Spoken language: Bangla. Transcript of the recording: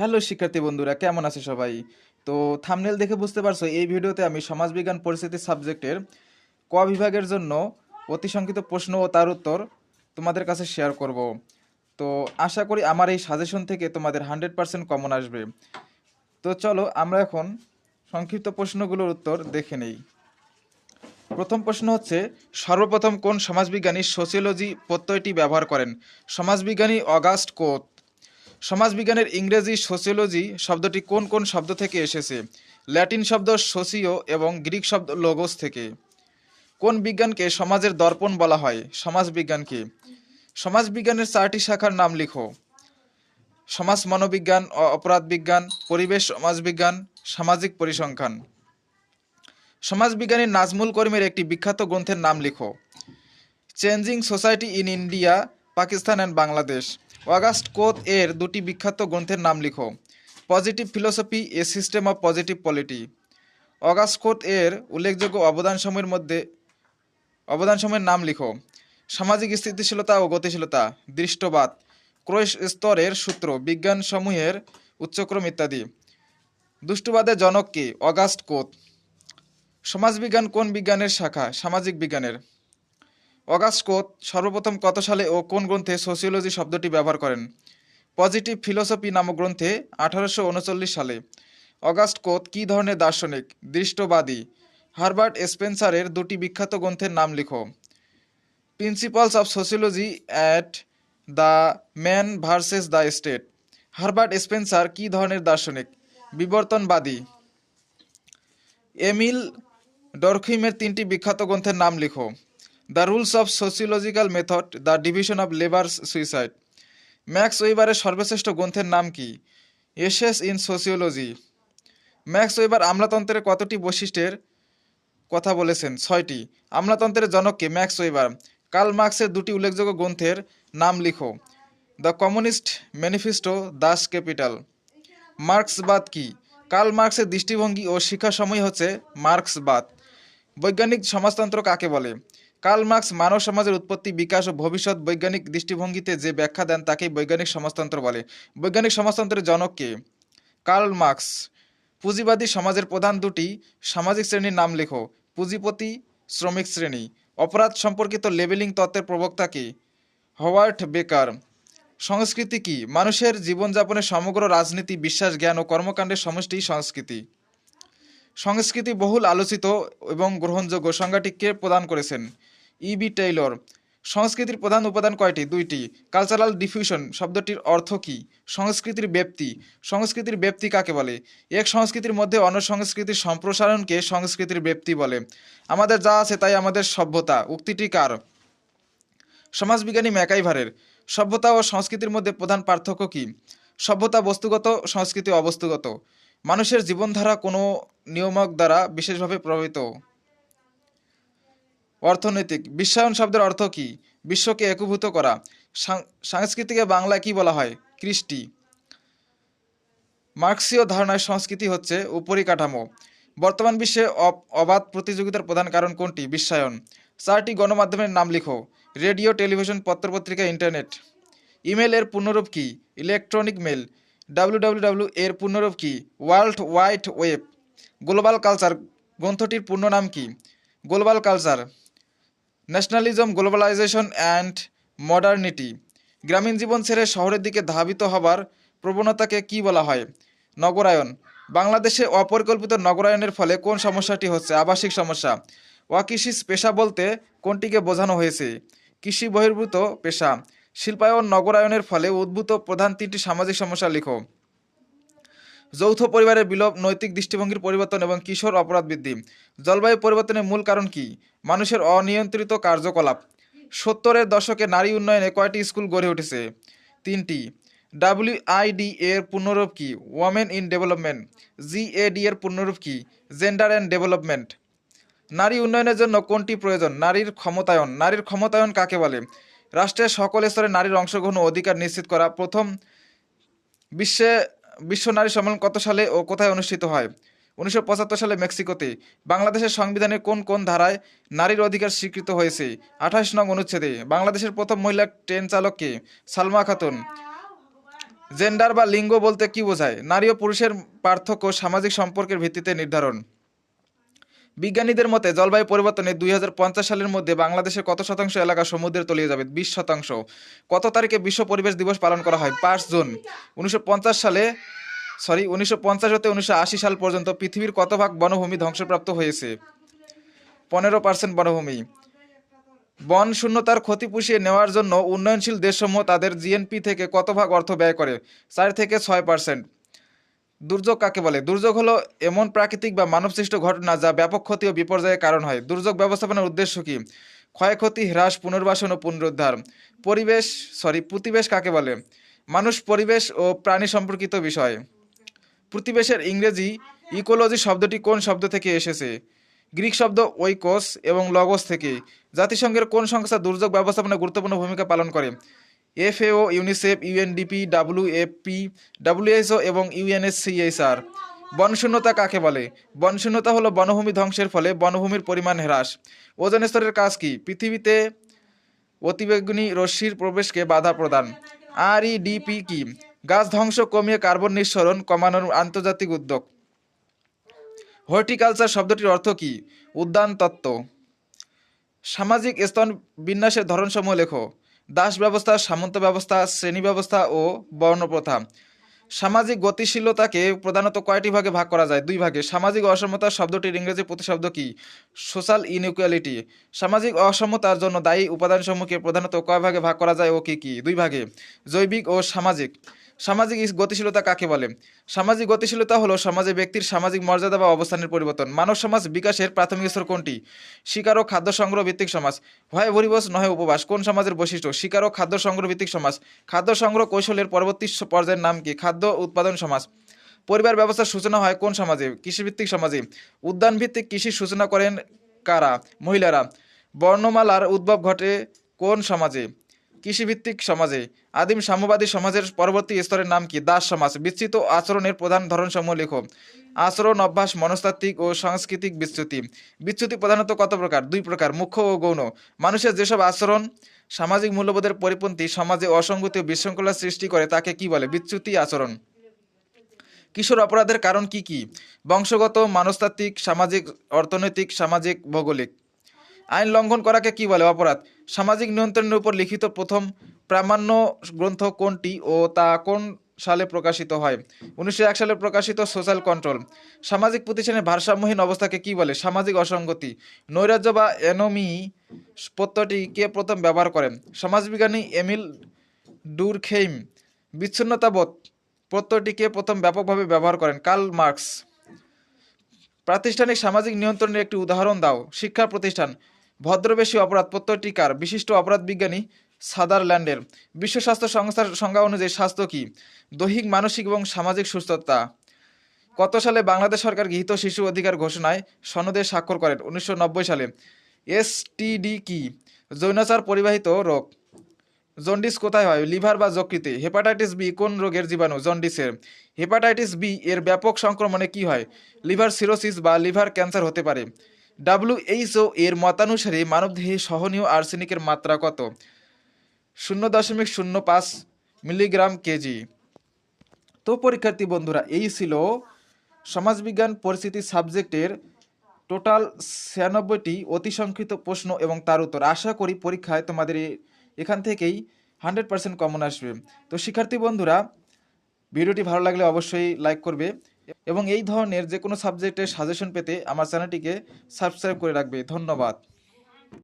হ্যালো শিক্ষার্থী বন্ধুরা, কেমন আছে সবাই? তো থামনেল দেখে বুঝতে পারছ, এই ভিডিওতে আমি সমাজবিজ্ঞান পরিস্থিতি সাবজেক্টের ক বিভাগের জন্য অতি সংক্ষিপ্ত প্রশ্ন ও তার উত্তর তোমাদের কাছে শেয়ার করব। তো আশা করি আমার এই সাজেশন থেকে তোমাদের হান্ড্রেড পার্সেন্ট কমন আসবে। তো চলো আমরা এখন সংক্ষিপ্ত প্রশ্নগুলোর উত্তর দেখে নেই। প্রথম প্রশ্ন হচ্ছে, সর্বপ্রথম কোন সমাজবিজ্ঞানী সোসিওলজি প্রত্যয়টি ব্যবহার করেন? সমাজবিজ্ঞানী অগাস্ট কোত। সমাজবিজ্ঞানের ইংরেজি সোসিওলজি শব্দটি কোন কোন শব্দ থেকে এসেছে? ল্যাটিন শব্দ সোসিও এবং গ্রিক শব্দ লোগোস থেকে। কোন বিজ্ঞানকে সমাজের দর্পণ বলা হয়? সমাজবিজ্ঞানকে। সমাজবিজ্ঞানের চারটি শাখার নাম লিখো। সমাজ মনোবিজ্ঞান, অ- অপরাধ বিজ্ঞান, পরিবেশ সমাজবিজ্ঞান, সামাজিক পরিসংখ্যান। সমাজবিজ্ঞানী নাজমুল করিমের একটি বিখ্যাত গ্রন্থের নাম লিখো। Changing society in India, Pakistan and Bangladesh. August Comte এর দুটি বিখ্যাত গ্রন্থের নাম লিখো। Positive philosophy, a system of positive polity. August Comte এর উল্লেখযোগ্য অবদানসমূহের মধ্যে অবদানসমূহের নাম লিখো। সামাজিক স্থিতিশীলতা ও গতিশীলতা, দৃষ্টবাদ ক্রয় স্তরের সূত্র বিজ্ঞানসমূহের উচ্চক্রম ইত্যাদি। দুষ্টবাদের জনক কে? অগাস্ট কোত সমাজবিজ্ঞান কোন বিজ্ঞানের শাখা? সামাজিক বিজ্ঞানের। অগাস্ট কোত সর্বপ্রথম কত সালে ও কোন গ্রন্থে সোসিওলজি শব্দটি ব্যবহার করেন? পজিটিভ ফিলোসফি নামক গ্রন্থে আঠারোশো উনচল্লিশ সালে। অগাস্ট কোত কী ধরনের দার্শনিক? দৃষ্টবাদী। হারবার্ট স্পেন্সারের দুটি বিখ্যাত গ্রন্থের নাম লিখো। Principles of sociology at the man versus the state. Herbert Spencer কী ধরনের দার্শনিক? বিবর্তনবাদী। এমিল ডরখিমের তিনটি বিখ্যাত গ্রন্থের নাম লিখো। The rules of sociological method the division of labour suicide Max ওয়েবারের সর্বশ্রেষ্ঠ গ্রন্থের নাম কি? Essays in sociology Max Weber আমলাতন্ত্রের কতটি বৈশিষ্ট্যের কথা বলেছেন? ছয়টি। আমলাতন্ত্রের জনককে ম্যাক্স ওয়েবার কার্ল মার্কসের দুটি উল্লেখযোগ্য গ্রন্থের নাম লিখো। The communist manifesto Das Kapital মার্ক্সবাদ কি? কার্ল মার্কসের দৃষ্টিভঙ্গি ও শিক্ষা সময় হচ্ছে মার্ক্সবাদ। বৈজ্ঞানিক সমাজতন্ত্র কাকে বলে? কার্ল মার্কস মানব সমাজের উৎপত্তি, বিকাশ ও ভবিষ্যৎ বৈজ্ঞানিক দৃষ্টিভঙ্গিতে যে ব্যাখ্যা দেন তাকেই বৈজ্ঞানিক সমাজতন্ত্র বলে। বৈজ্ঞানিক সমাজতন্ত্রের জনক কে? Karl Marx. পুঁজিবাদী সমাজের প্রধান দুটি, সামাজিক শ্রেণির নাম লেখো। পুঁজিপতি, শ্রমিক শ্রেণি। অপরাধ সম্পর্কিত লেবেলিং তত্ত্বের প্রবক্তা কে? হওয়ার্ড বেকার। সংস্কৃতি কি? মানুষের জীবনযাপনের সমগ্র রাজনীতি, বিশ্বাস, জ্ঞান ও কর্মকাণ্ডের সমষ্টি সংস্কৃতি। সংস্কৃতি বহুল আলোচিত এবং গ্রহণযোগ্য সংজ্ঞাটিকে প্রদান করেছেন ইবি টেইলর। সংস্কৃতির প্রধান উপাদান কয়টি? দুইটি। কালচারাল ডিফিউশন শব্দটির অর্থ কী? সংস্কৃতির ব্যাপ্তি। সংস্কৃতির ব্যাপ্তি কাকে বলে? এক সংস্কৃতির মধ্যে অন্য সংস্কৃতির সম্প্রসারণকে সংস্কৃতির ব্যাপ্তি বলে। আমাদের যা আছে তাই আমাদের সভ্যতা। উক্তিটি কার? সমাজবিজ্ঞানী ম্যাকাইভারের। সভ্যতা ও সংস্কৃতির মধ্যে প্রধান পার্থক্য কি? সভ্যতা বস্তুগত, সংস্কৃতি অবস্তুগত। মানুষের জীবনধারা কোনো নিয়মক দ্বারা বিশেষভাবে প্রভাবিত। অর্থনৈতিক, বিশ্বায়ন শব্দের অর্থ কি? বিশ্বকে একীভূত করা। সাংস্কৃতিকে বাংলায় কি বলা হয়? কৃষ্টি। মার্ক্সীয় ধারণায় সংস্কৃতি হচ্ছে উপরিকাঠামো। বর্তমান বিশ্বে অব- অবাধ প্রতিযোগিতার প্রধান কারণ কোনটি? বিশ্বায়ন। চারটি গণমাধ্যমের নাম লিখো। রেডিও, টেলিভিশন, পত্রপত্রিকা, ইন্টারনেট। ইমেলের পূর্ণরূপ কি? Electronic mail. ডাব্লিউডাব্লিউডাব্লিউ এর পূর্ণরূপ কি? World wide web. Global culture গ্রন্থটির পূর্ণ নাম কি? Global culture, nationalism, globalisation and modernity. গ্রামীণ জীবন ছেড়ে শহরের দিকে ধাবিত হবার প্রবণতাকে কি বলা হয়? নগরায়ন। বাংলাদেশে অপরিকল্পিত নগরায়নের ফলে কোন সমস্যাটি হচ্ছে? আবাসিক সমস্যা। অকৃষি পেশা বলতে কোনটিকে বোঝানো হয়েছে? কৃষি বহির্ভূত পেশা। শিল্পায়ন নগরায়নের ফলে উদ্ভূত প্রধান তিনটি সামাজিক সমস্যা, লিখো। যৌথ পরিবারের বিলোপ, নৈতিক দৃষ্টিভঙ্গির পরিবর্তন এবং কিশোর অপরাধ বৃদ্ধি। জলবায়ু পরিবর্তনের মূল কারণ কি? মানুষের অনিয়ন্ত্রিত কার্যকলাপ। সত্তরের দশকে নারী উন্নয়নে কয়টি স্কুল গড়ে উঠেছে? তিনটি। ডাব্লিউ ডাব্লিউআইডি এর পূর্ণরূপ কি? Women in development. জিএডি এর পূর্ণরূপ কি? Gender and development. নারী উন্নয়নের জন্য কোনটি প্রয়োজন? নারীর ক্ষমতায়ন। নারীর ক্ষমতায়ন কাকে বলে? রাষ্ট্রের সকল স্তরে নারীর অংশগ্রহণ ও অধিকার নিশ্চিত করা প্রথম বিশ্বে বিশ্ব নারী সম্মেলন কত সালে ও কোথায় অনুষ্ঠিত হয়? উনিশশো পঁচাত্তর সালে মেক্সিকোতে। বাংলাদেশের সংবিধানে কোন কোন ধারায় নারীর অধিকার স্বীকৃত হয়েছে? আঠাশ নং অনুচ্ছেদে। বাংলাদেশের প্রথম মহিলা ট্রেন চালককে সালমা খাতুন। জেন্ডার বা লিঙ্গ বলতে কি বোঝায়? নারী ও পুরুষের পার্থক্য সামাজিক সম্পর্কের ভিত্তিতে নির্ধারণ। বিজ্ঞানীদের মতে, জলবায়ু পরিবর্তনে দুই হাজার পঞ্চাশ সালের মধ্যে বাংলাদেশের কত শতাংশ এলাকা সমুদ্রে তলিয়ে যাবে? বিশ শতাংশ। কত তারিখে বিশ্ব পরিবেশ দিবস পালন করা হয়? পাঁচ জুন। উনিশশো পঞ্চাশ সালে, সরি, উনিশশো পঞ্চাশ হতে উনিশশো আশি সাল পর্যন্ত পৃথিবীর কত ভাগ বনভূমি ধ্বংসপ্রাপ্ত হয়েছে? পনেরো পার্সেন্ট বনভূমি। বন শূন্যতার ক্ষতি পুষিয়ে নেওয়ার জন্য উন্নয়নশীল দেশসমূহ তাদের জিএনপি থেকে কত ভাগ অর্থ ব্যয় করে? চার থেকে ছয় পার্সেন্ট। দুর্যোগ কাকে বলে? দুর্যোগ হলো এমন প্রাকৃতিক বা মানবসৃষ্ট ঘটনা যা ব্যাপক ক্ষতি ও বিপর্যয়ের কারণ হয়। দুর্যোগ ব্যবস্থাপনার উদ্দেশ্য কি? ক্ষয়ক্ষতি, হ্রাস, পুনর্বাসন ও পুনরুদ্ধার। পরিবেশ সরি প্রতিবেশ কাকে বলে? মানুষ, পরিবেশ ও প্রাণী সম্পর্কিত বিষয়। প্রতিবেশের ইংরেজি ইকোলজি শব্দটি কোন শব্দ থেকে এসেছে? গ্রিক শব্দ ওইকোস এবং লগোস থেকে। জাতিসংঘের কোন সংস্থা দুর্যোগ ব্যবস্থাপনায় গুরুত্বপূর্ণ ভূমিকা পালন করে? FAO, UNICEF, UNDP WFP WHO এবং ইউএনএসসিএইচআর বনশূন্যতা কাকে বলে? বনশূন্যতা হলো বনভূমি ধ্বংসের ফলে বনভূমির পরিমাণ হ্রাস। ওজন স্তরের কাজ কি? পৃথিবীতে অতিবেগুনি রশ্মির প্রবেশকে বাধা প্রদান। আর ইডিপি কি? গাছ ধ্বংস, কমিয়ে কার্বন নিঃসরণ, কমানোর আন্তর্জাতিক উদ্যোগ। হর্টিকালচার শব্দটির অর্থ কি? উদ্যান তত্ত্ব। সামাজিক স্তন বিন্যাসের ধরনসমূহ লেখো। দাস ব্যবস্থা সামন্ত ব্যবস্থা শ্রেণি ব্যবস্থা ও বর্ণপ্রথা। সামাজিক গতিশীলতাকে প্রধানত কয়টি ভাগে ভাগ করা যায়? দুই ভাগে। সামাজিক অসমতা শব্দটির ইংরেজি প্রতিশব্দ কি? সোশ্যাল ইনইকুয়ালিটি সামাজিক অসমতার জন্য দায়ী উপাদানসমূহকে প্রধানত কয় ভাগে ভাগ করা যায় ও কি কি? দুই ভাগে। জৈবিক ও সামাজিক। সামাজিক গতিশীলতা কাকে বলে? সামাজিক গতিশীলতা হলো সমাজে ব্যক্তির সামাজিক মর্যাদা বা অবস্থানের পরিবর্তন। মানব সমাজ বিকাশের প্রাথমিক স্তর কোনটি? শিকার ও খাদ্য সংগ্রহ ভিত্তিক সমাজ। হয় ভরিবস নয় উপবাস। কোন সমাজের বৈশিষ্ট্য? শিকার ও খাদ্য সংগ্রহ ভিত্তিক সমাজ। খাদ্য সংগ্রহ কৌশলের পরবর্তী পর্যায়ের নাম কি? খাদ্য উৎপাদন সমাজ। পরিবার ব্যবস্থার সূচনা হয় কোন সমাজে? কৃষিভিত্তিক সমাজে। উদ্যান ভিত্তিক কৃষির সূচনা করেন কারা? মহিলারা। বর্ণমালার উদ্ভব ঘটে কোন সমাজে? কৃষিভিত্তিক সমাজে। আদিম সাম্যবাদী সমাজের পরবর্তী স্তরের নাম কি? দাস সমাজ। বিস্তৃত আচরণের প্রধান ধরনসমূহ লেখো। আচরণ, অভ্যাস, মনস্তাত্ত্বিক ও সাংস্কৃতিক বিচ্যুতি। বিচ্যুতি প্রধানত কত প্রকার? দুই প্রকার, মুখ্য ও গৌণ। মানুষের যেসব আচরণ, সামাজিক মূল্যবোধের পরিপন্থী, সমাজে অসঙ্গতি ও বিশৃঙ্খলা সৃষ্টি করে, তাকে কি বলে? বিচ্যুতি আচরণ। কিশোর অপরাধের কারণ কি কি? বংশগত, মানস্তাত্ত্বিক, সামাজিক, অর্থনৈতিক, সামাজিক, ভৌগোলিক। আইন লঙ্ঘন করাকে কি বলে? অপরাধ। সামাজিক নিয়ন্ত্রণের উপর লিখিত প্রথম প্রামাণ্য গ্রন্থ কোনটি ও তা কোন সালে প্রকাশিত হয়? উনিশশো এক সালে প্রকাশিত সোশ্যাল কন্ট্রোল। সামাজিক প্রতিষ্ঠানের ভারসাম্যহীন অবস্থাকে কি বলে? সামাজিক অসঙ্গতি। নৈরাজ্য বা এনমি প্রত্যয়টি কে প্রথম ব্যবহার করেন? সমাজবিজ্ঞানী এমিল ডুরখেইম। বিচ্ছিন্নতাবোধ কে প্রথম ব্যাপকভাবে ব্যবহার করেন? Karl Marx. প্রাতিষ্ঠানিক সামাজিক নিয়ন্ত্রণের একটি উদাহরণ দাও। শিক্ষা প্রতিষ্ঠান। ভদ্রবেশী অপরাধ প্রত্যয়টি কার বিশিষ্ট অপরাধ বিজ্ঞানী সাদারল্যান্ডের বিশ্ব স্বাস্থ্য সংস্থার সংজ্ঞা অনুযায়ী স্বাস্থ্য কী? দৈহিক, মানসিক এবং সামাজিক সুস্থতা। কত সালে বাংলাদেশ সরকার গৃহীত শিশু অধিকার ঘোষণায় সনদে স্বাক্ষর করেন? উনিশশো নব্বই সালে। এসটিডি কি? যৌনাচার পরিবাহিত রোগ। জন্ডিস কোথায় হয়? লিভার বা যকৃতে। হেপাটাইটিস বি কোন রোগের জীবাণু? জন্ডিসের। হেপাটাইটিস বি এর ব্যাপক সংক্রমণে কি হয়? লিভার সিরোসিস বা লিভার ক্যান্সার হতে পারে। ডাব্লিউএইচও এর মতানুসারে মানবদেহে সহনীয় আর্সেনিকের মাত্রা কত? শূন্য দশমিক শূন্য পাঁচ মিলিগ্রাম কেজি। তো পরীক্ষার্থী বন্ধুরা, এই ছিল সমাজবিজ্ঞান পরিস্থিতি সাবজেক্টের টোটাল ছিয়ানব্বইটি অতি সংক্ষিপ্ত প্রশ্ন এবং তার উত্তর। আশা করি পরীক্ষায় তোমাদের এখান থেকেই হান্ড্রেড পার্সেন্ট কমন আসবে। তো শিক্ষার্থী বন্ধুরা, ভিডিওটি ভালো লাগলে অবশ্যই লাইক করবে। এবং এই ধরনের যে কোনো সাবজেক্টের সাজেশন পেতে আমার চ্যানেলটিকে সাবস্ক্রাইব করে রাখবে। ধন্যবাদ।